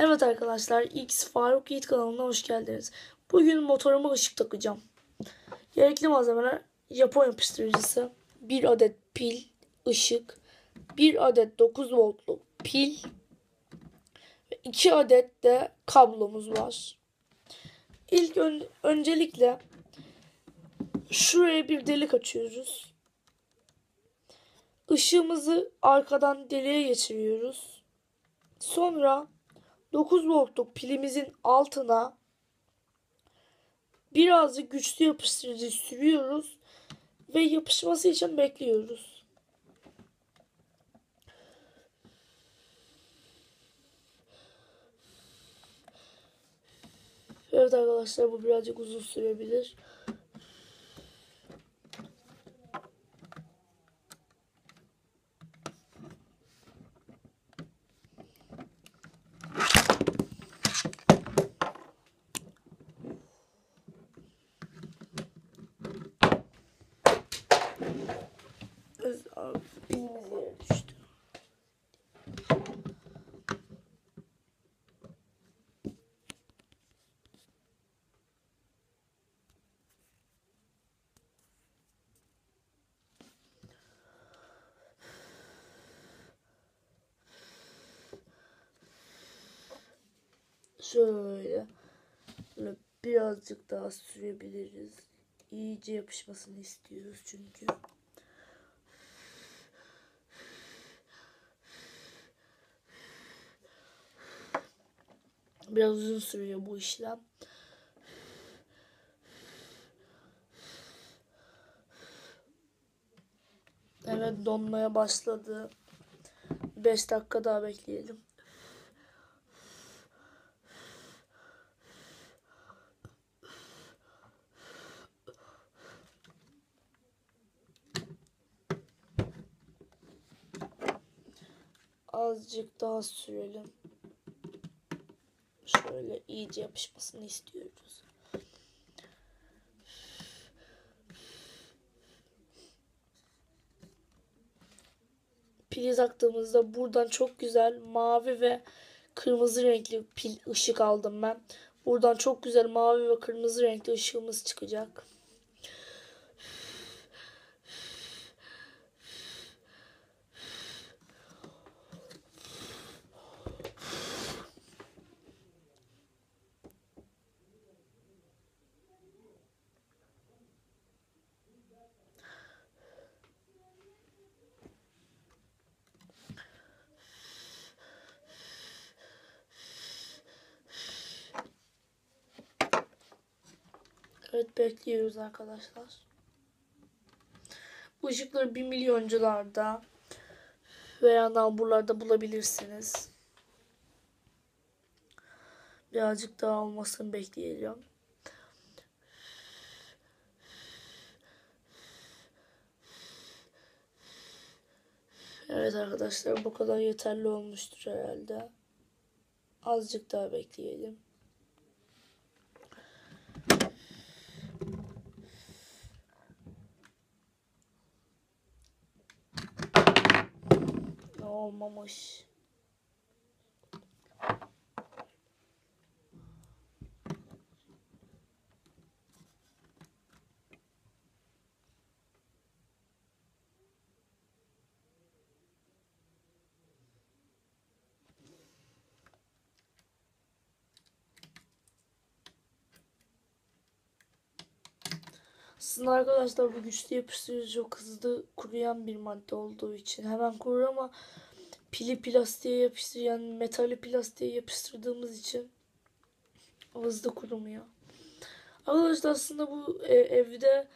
Evet arkadaşlar X Faruk Yiğit kanalına hoş geldiniz. Bugün motoruma ışık takacağım. Gerekli malzemeler Japon yapıştırıcısı, 1 adet pil, ışık, 1 adet 9 voltluk pil ve 2 adet de kablomuz var. İlk ön- öncelikle şuraya bir delik açıyoruz. Işığımızı arkadan deliğe geçiriyoruz. Sonra 9 voltluk pilimizin altına birazcık güçlü yapıştırıcı sürüyoruz ve yapışması için bekliyoruz. Evet arkadaşlar bu birazcık uzun sürebilir. Şöyle, böyle birazcık daha sürebiliriz. İyice yapışmasını istiyoruz çünkü. Biraz uzun sürüyor bu işlem. Evet donmaya başladı. 5 dakika daha bekleyelim. Azıcık daha sürelim. Şöyle iyice yapışmasını istiyoruz. Pili taktığımızda buradan çok güzel mavi ve kırmızı renkli pil ışık aldım ben. Buradan çok güzel mavi ve kırmızı renkli ışığımız çıkacak. Evet bekliyoruz arkadaşlar. Bu ışıkları 1 milyoncularda veya namburlarda bulabilirsiniz. Birazcık daha olmasını bekleyelim. Evet arkadaşlar bu kadar yeterli olmuştur herhalde. Azıcık daha bekleyelim. Olmamış. Aslında arkadaşlar bu güçlü yapıştırıcı çok hızlı kuruyan bir madde olduğu için hemen kurur ama pili plastiğe yapıştır yani metali plastiğe yapıştırdığımız için hızlı kurumuyor. Arkadaşlar aslında bu e, evde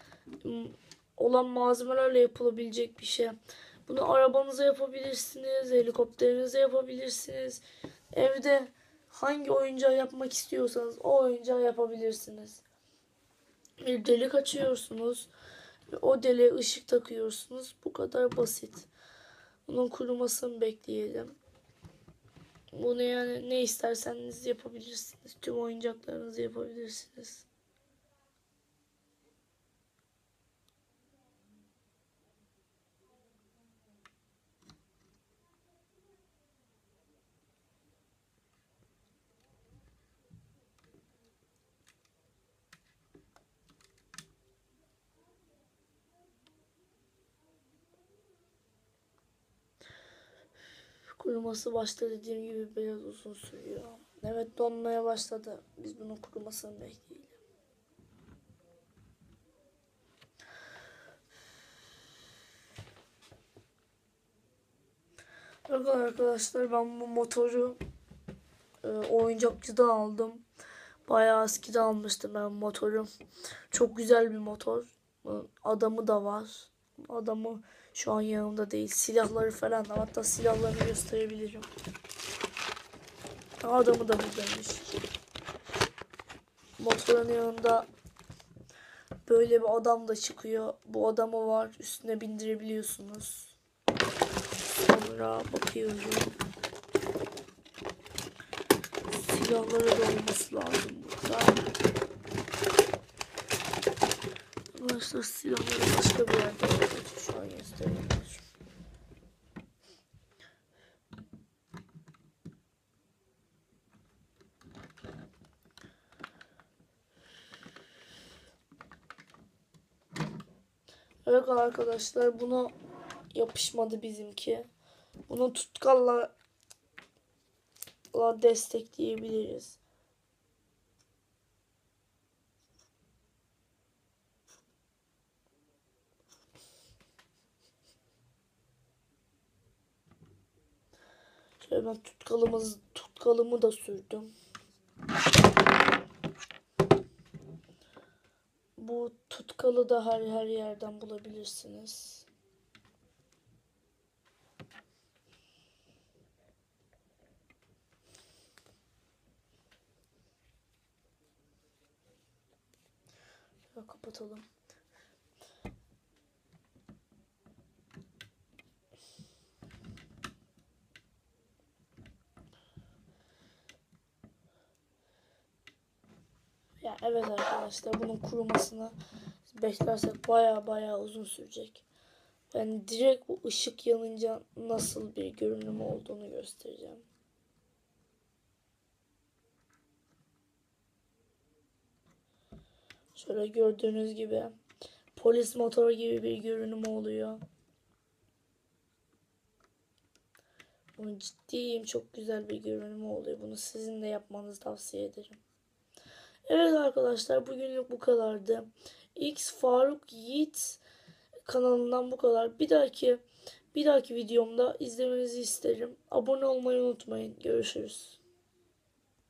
olan malzemelerle yapılabilecek bir şey. Bunu arabanıza yapabilirsiniz, helikopterinize yapabilirsiniz. Evde hangi oyuncağı yapmak istiyorsanız o oyuncağı yapabilirsiniz. Bir delik açıyorsunuz o deliğe ışık takıyorsunuz. Bu kadar basit. Bunun kurumasını bekleyelim. Bunu yani ne isterseniz yapabilirsiniz. Tüm oyuncaklarınızı yapabilirsiniz. Kuruması başta dediğim gibi biraz uzun sürüyor. Evet donmaya başladı. Biz bunun kurumasını bekleyelim. Evet arkadaşlar ben bu motoru e, oyuncakçıdan aldım. Bayağı eskiden almıştım ben motoru. Çok güzel bir motor. Adamı da var. Adamı şu an yanımda değil. Silahları falan da. Hatta silahlarını gösterebilirim. Adamı da buradaymış. Motorun yanında böyle bir adam da çıkıyor. Bu adamı var. Üstüne bindirebiliyorsunuz. Sonra bakıyorum. Silahları da olması lazım burada. Arkadaşlar silahları başka bir yerde şu an gösteremiyorum. Evet arkadaşlar buna yapışmadı bizimki. Bunu tutkalla la destekleyebiliriz. Ben tutkalımız tutkalımı da sürdüm. Bu tutkalı da her her yerden bulabilirsiniz. Kapatalım. Ya evet arkadaşlar bunun kurumasını beklersek baya baya uzun sürecek. Ben direkt bu ışık yanınca nasıl bir görünüm olduğunu göstereceğim. Şöyle gördüğünüz gibi polis motoru gibi bir görünüm oluyor. Bunu ciddiyim çok güzel bir görünüm oluyor. Bunu sizin de yapmanızı tavsiye ederim. Evet arkadaşlar bugünlük bu kadardı. X Faruk Yiğit kanalından bu kadar. Bir dahaki bir dahaki videomda izlemenizi isterim. Abone olmayı unutmayın. Görüşürüz.